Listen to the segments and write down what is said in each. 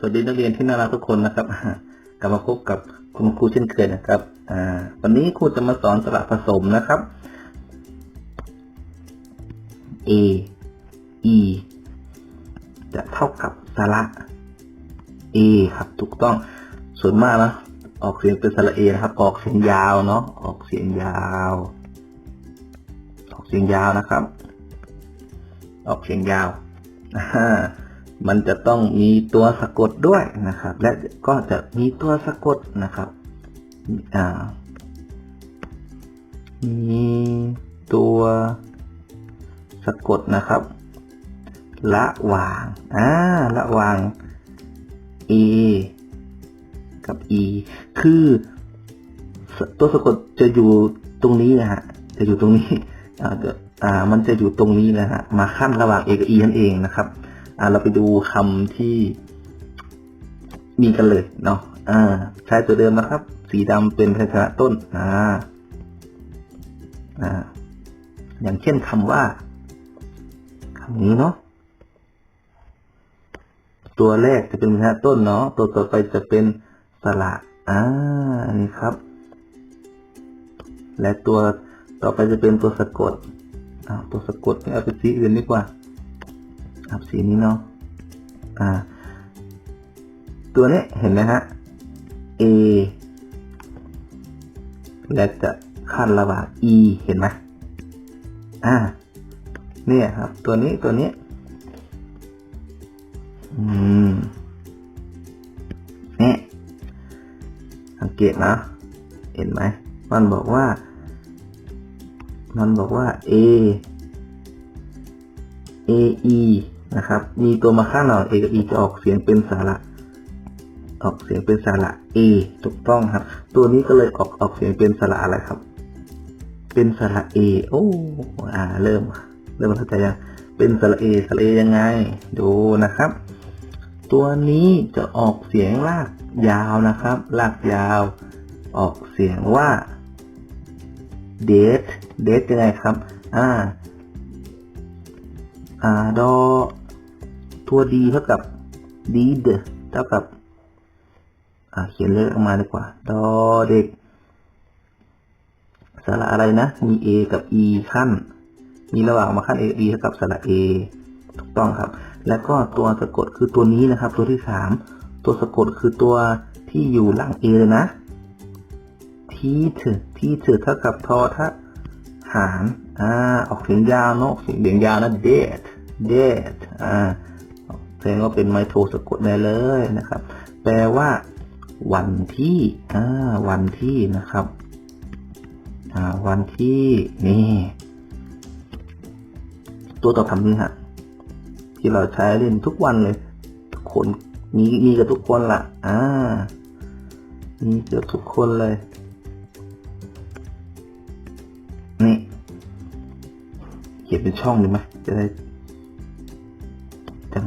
สวัสดีนักเรียนที่น่ารักทุกคนนะครับ กลับมาพบกับคุณครูเช่นเคยนะครับวันนี้ครูจะมาสอนสระผสมนะครับ A E จะเท่ากับสระ A ครับถูกต้องส่วนมากนะออกเสียงเป็นสระ A นะครับ ออกเสียงยาวเนาะออกเสียงยาว ออกเสียงยาวนะครับ ออกเสียงยาวอ่า มันจะต้องมีตัวสะกดด้วยนะครับ และก็จะมีตัวสะกดนะครับมีตัวสะกดนะครับ ละหว่างอ่าละหว่าง A กับ E คือตัวสะกดจะอยู่ตรงนี้นะฮะ จะอยู่ตรงนี้อ่าจะอ่ามันจะอยู่ตรงนี้นะฮะ มาขั้นระหว่าง A กับ E นั่นเองนะครับ อ่าเราไปดูคำที่มีกันเลยเนาะอ่า ใช้ตัวเดิมนะครับ สีดำเป็นพยัญชนะต้น อ่า อ่า อย่างเช่นคำว่าคำนี้เนาะตัวแรกจะเป็นพยัญชนะต้นเนาะตัวต่อไปจะเป็นสระอ่าอันนี้ครับ และตัวต่อไปจะเป็นตัวสะกดอ้าตัวสะกดเอาเป็นสีอื่นดีกว่า เอาสีนี้เนาะอ่า ตัวนี้เห็นไหมฮะ A และจะขั้นระหว่าง E เห็นไหมอ่า เนี่ยครับ ตัวนี้ตัวนี้ อืมเนี่ยสังเกตนะ เห็นไหม มันบอกว่า มันบอกว่า A A E นะครับ มีตัวมาข้างหน่อย A กับ E จะออกเสียงเป็นสระ ออกเสียงเป็นสระ A ถูกต้องครับ ตัวนี้ก็เลยออกออกเสียงเป็นสระอะไรครับ เป็นสระ A โอ้อ่า เริ่ม เริ่มเข้าใจยังเป็นสระ A สระ A ยังไง ดูนะครับ ตัวนี้จะออกเสียงลากยาวนะครับ ลากยาว ออกเสียงว่า date date ยังไงครับ อ่า อ่าดอตัวดีเท่ากับ deed เท่ากับ อ่าเขียนเลขออกมาดีกว่า ดอเด็กสระอะไรนะ มี A กับ E ขั้น มีระหว่างมาขั้น A E เท่ากับสระ A ถูกต้องครับ แล้วก็ตัวสะกดคือตัวนี้นะครับ ตัวที่สามตัวสะกดคือตัวที่อยู่หลัง A เลยนะทีเถทีเถเท่ากับทอทะ หารอ่าออกเสียงยาวเนาะออกเสียงเดียงยาวนะ date date อ่าแสดงว่าเป็นไมโทสะกดแน่เลยนะครับ แปลว่า วันที่อ่าวันที่นะครับอ่าวันที่นี่ ตัวต่อคำนี้ฮะที่เราใช้เล่นทุกวันเลย ทุกคนมีมีกับทุกคนละอ่ามีเกือบทุกคนเลย ยนเป็นช่องดีไหมจะได้จัง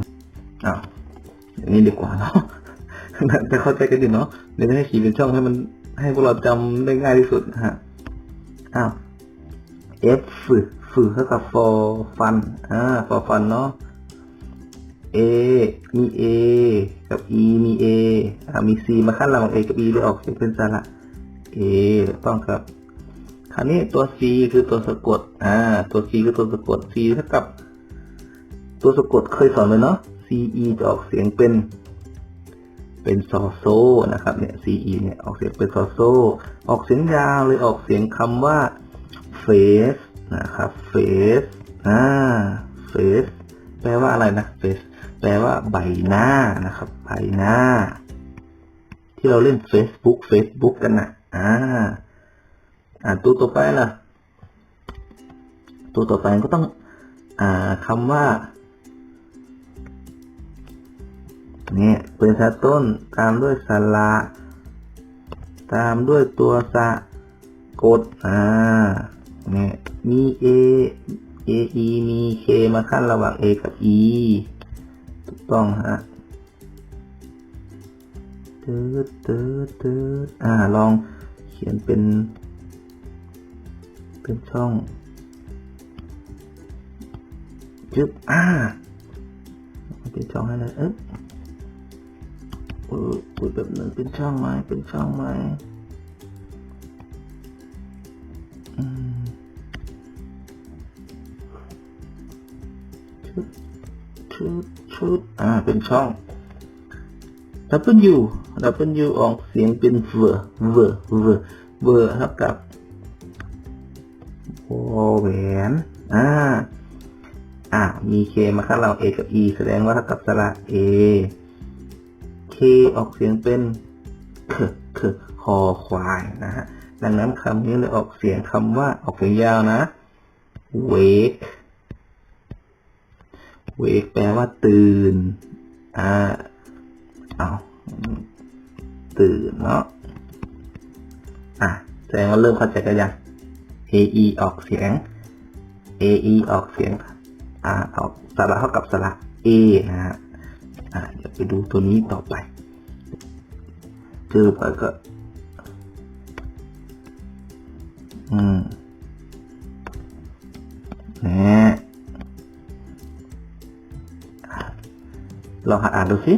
อ้าวอย่างนี้ดีกว่าเนาะจะเข้าใจกันดีเนาะเดี๋ยวจะให้เขียนเป็นช่องให้มันให้พวกเราจำได้ง่ายที่สุดฮะอ้าว F ฝึกฝึกเท่ากับ for fun อ่า for fun เนาะ A มี A กับ E มี A อ่ามี C มาขั้นระหว่าง A กับ E เลยออกเสียงเป็นสระ A ต้องครับ คราวนี้ตัว C คือตัวสะกด อ่า ตัว C คือตัวสะกด C เท่ากับ ตัวสะกดเคยสอนไปเนาะ C E จะออกเสียงเป็น เป็นซอโซนะครับ เนี่ย C E เนี่ยออกเสียงเป็นซอโซ ออกเสียงยาวเลยออกเสียงคำว่า face นะครับ face อ่า face แปลว่าอะไรนะ face แปลว่าใบหน้านะครับ ใบหน้า ที่เราเล่น Facebook Facebook กันนะอ่า อ่าตัวต่อไปล่ะ ตัวต่อไปก็ต้อง อ่าคำว่าเนี่ยเป็นชาต้นตามด้วยสระตามด้วยตัวสะกดอ่าเนี่ยมี A A E มี K มาขั้นระหว่าง A กับ E ถูกต้องฮะตืดตืดตืดอ่าลองเขียนเป็น ป็นช่องจึ๊บอ่าเป็นช่องให้เลยเอ๊ะเออเปิดแบบนั้นเป็นช่องไหมเป็นช่องไหมอืมชุดชุดชุดอ่า เป็นช่อง W W ออกเสียงเป็นเวอร์เวอร์เวอร์เวอร์เท่ากับ วอแหวนอ่าอ่ามี K มาข้างเรา A กับ E แสดงว่าเท่ากับสระ A K ออกเสียงเป็นคคคอควายนะฮะดังนั้นคำนี้เลยออกเสียงคำว่าออกเสียงยาวนะ wake wake แปลว่าตื่น อ่า เอาตื่นเนาะ อะ แสดงว่าเริ่มเข้าใจกันยัง A E ออกเสียง A E ออกเสียงอ่าออกสระเท่ากับสระ A นะฮะอ่าเดี๋ยวไปดูตัวนี้ต่อไปเจอไปก็ อืมแหนะลองหาอ่านดูสิ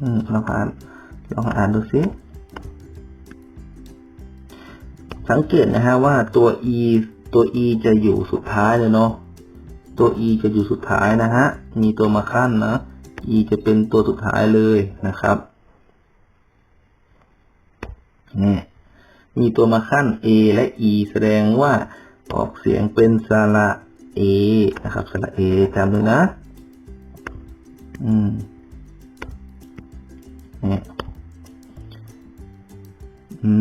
อืมลองอ่าน ลองอ่านดูสิสังเกตนะฮะว่าตัว e ตัว e จะอยู่สุดท้ายเลยเนาะตัว e จะอยู่สุดท้ายนะฮะ มีตัวมาขั้นนะ e จะเป็นตัวสุดท้ายเลยนะครับนี่มีตัวมาขั้น a และ e แสดงว่าออกเสียงเป็นสระ a นะครับสระ a จำเลยนะ อืมนี่ อื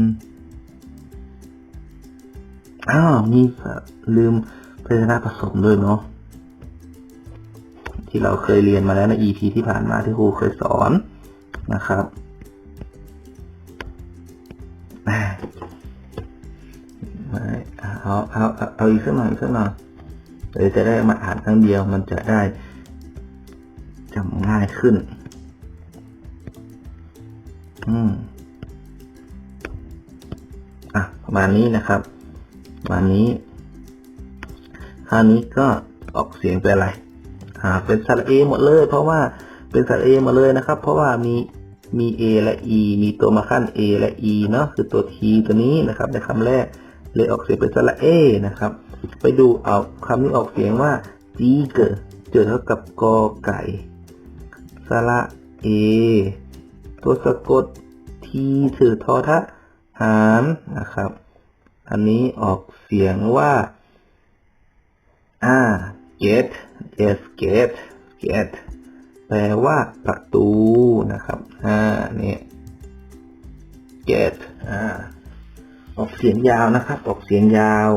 ม อ้าว มีลืมพยัญชนะผสมด้วยเนาะ ที่เราเคยเรียนมาแล้วใน EP ที่ผ่านมาที่ครูเคยสอนนะครับเอาเอาเอาเอาอีกสักหน่อยสักหน่อยเดี๋ยวจะได้มาอ่านครั้งเดียวมันจะได้จำง่ายขึ้น อืม มานี้นะครับประมาณนี้คราวนี้ก็ออกเสียงเป็นอะไร อ่า เป็นสระเอหมดเลย เพราะว่าเป็นสระเอหมดเลยนะครับ เพราะว่ามีมี A และ E มีตัวมาขั้น A และ E เนาะคือตัว T ตัวนี้นะครับ ในคำแรกเลยออกเสียงเป็นสระเอนะครับ ไปดูเอาคำนี้ออกเสียงว่าจีเกอร์เจอเท่ากับกอไก่สระเอตัวสะกด T ถือทอทะหารนะครับ อันนี้ออกเสียงว่าอ่า get yes get get แปลว่าประตูนะครับอ่านี่ get อ่าออกเสียงยาวนะครับ ออกเสียงยาว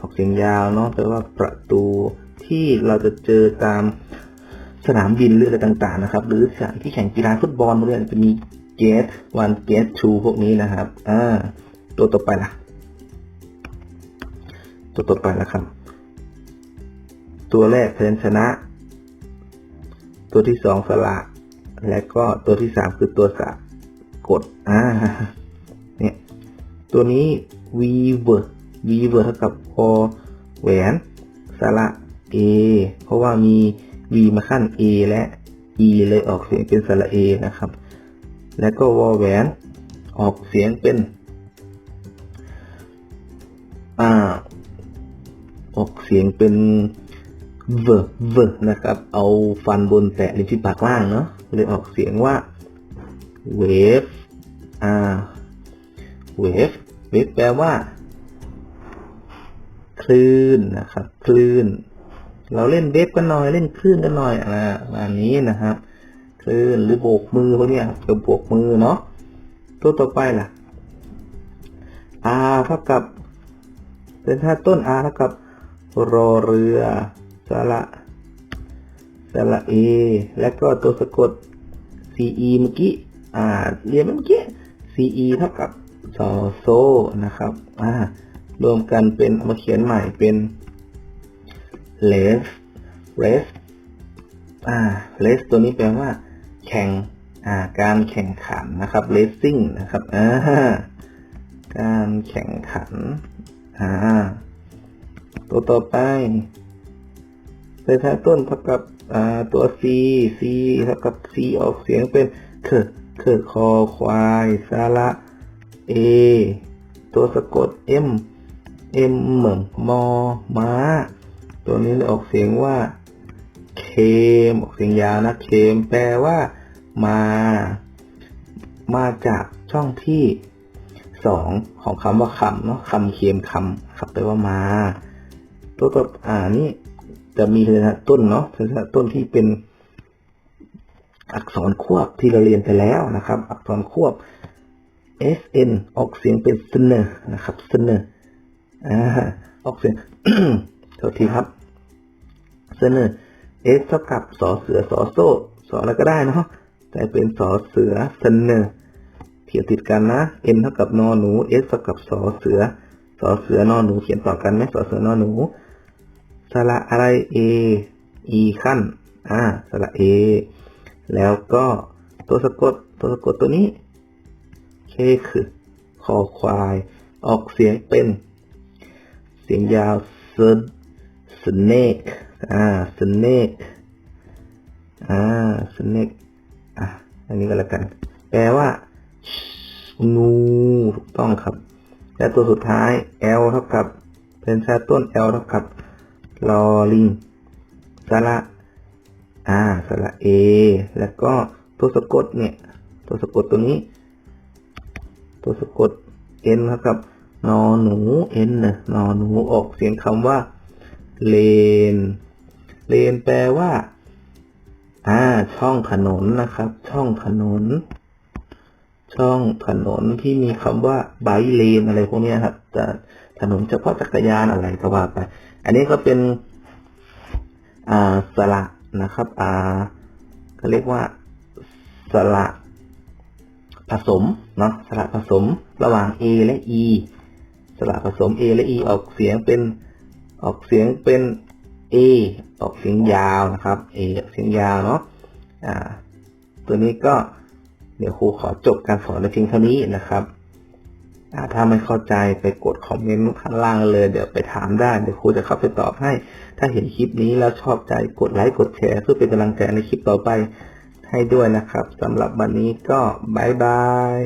ออกเสียงยาวเนาะแปลว่าประตูที่เราจะเจอตามสนามบินหรืออะไรต่าง ๆ นะครับ หรือสถานที่แข่งกีฬาฟุตบอลพวกนี้จะมี get one get two พวกนี้นะครับอ่า ตัวต่อไปล่ะ ตัวต่อไปนะครับ ตัวแรกพยัญชนะ ตัวที่สองสระและก็ตัวที่สามคือตัวสะกดอ่าเนี่ยตัวนี้ weaver weaver เท่ากับพอแหวนสระ a เพราะว่ามี v มาขั้น a และ e เลยออกเสียงเป็นสระ a นะครับ แล้วก็วอแหวนออกเสียงเป็น สียงเป็นเวเวนะครับ เอาฟันบนแตะริมฝีปากล่างเนาะเลยออกเสียงว่า wave อ่า wave wave แปลว่า คลื่นนะครับ คลื่น เราเล่นเวฟกันหน่อยเล่นคลื่นกันหน่อยอ่าประมาณนี้นะครับ คลื่นหรือโบกมือพวกเนี้ยกับโบกมือเนาะตัวต่อไปล่ะ R เท่ากับเป็นท่าต้น R เท่ากับ รอเรือสระสระเอ และก็ตัวสะกด ce เมื่อกี้ อ่า เรียนเมื่อกี้ ce เท่ากับซอโซนะครับ อ่ารวมกันเป็นมาเขียนใหม่เป็น race race อ่า race ตัวนี้แปลว่า แข่ง อ่า การแข่งขันนะครับ racing นะครับ อ่า การแข่งขัน อ่า ตัวต่อไปใส่ท้าต้นเท่ากับตัว c c เท่ากับ c ออกเสียงเป็นเคเคคอควายสาระ a ตัวสะกด m m เหมือนมอม้า ตัวนี้ออกเสียงว่าเคมออกเสียงยาวนะเคมแปลว่า มา มาจากช่องที่สองของคำว่าคำเนาะคำเคมคำครับแปลว่ามา ตัวต่ออ่านี่จะมีพยัญชนะต้นเนาะพยัญชนต้นที่เป็นอักษรควบที่เราเรียนไปแล้วนะครับ อักษรควบ s n ออกเสียงเป็นเสนอนะครับเสนออ่าออกเสียงโทษทีครับเสนอ s เท่ากับสอเสือสอโซ่สออะไรก็ได้เนาะแต่เป็นสอเสือเสนอเขียนติดกันนะ n เท่ากับนอหนู s เท่ากับสอเสือสอเสือนอหนูเขียนต่อกันไหมสอเสือนอหนู สระอะไร a e ขั้นอ่าสระ a แล้วก็ตัวสะกดตัวสะกดตัวนี้ k คือคอควาย ออกเสียงเป็น เสียงยาว s snake อ่า snake อ่า snake อะอันนี้ก็แล้วกัน แปลว่างูถูกต้องครับ และตัวสุดท้าย l เท่ากับ เป็นชาต้น l เท่ากับ ลอลิงสระอ่าสระเอ แล้วก็ตัวสะกดเนี่ย ตัวสะกดตัวนี้ ตัวสะกด n เท่ากับนอหนู n นะนอหนูออกเสียงคำว่า เลน เลนแปลว่า อ่า ช่องถนนนะครับ ช่องถนน ช่องถนนที่มีคำว่าไบเลนอะไรพวกนี้ครับจะถนนเฉพาะจักรยานอะไรก็ว่าไป อันนี้ก็เป็นสระนะครับอ่าก็เรียกว่าสระผสมเนาะสระผสมระหว่าง A และ E สระผสม A และ E ออกเสียงเป็นออกเสียงเป็น A ออกเสียงยาวนะครับ A ออกเสียงยาวเนาะอ่าตัวนี้ก็เดี๋ยวครูขอจบการสอนในเพียงเท่านี้นะครับ ถ้าไม่เข้าใจไปกดคอมเมนต์ข้างล่างเลย เดี๋ยวไปถามได้เดี๋ยวครูจะเข้าไปตอบให้ ถ้าเห็นคลิปนี้แล้วชอบใจกดไลค์กดแชร์ เพื่อเป็นกำลังใจในคลิปต่อไปให้ด้วยนะครับสำหรับวันนี้ก็บายบาย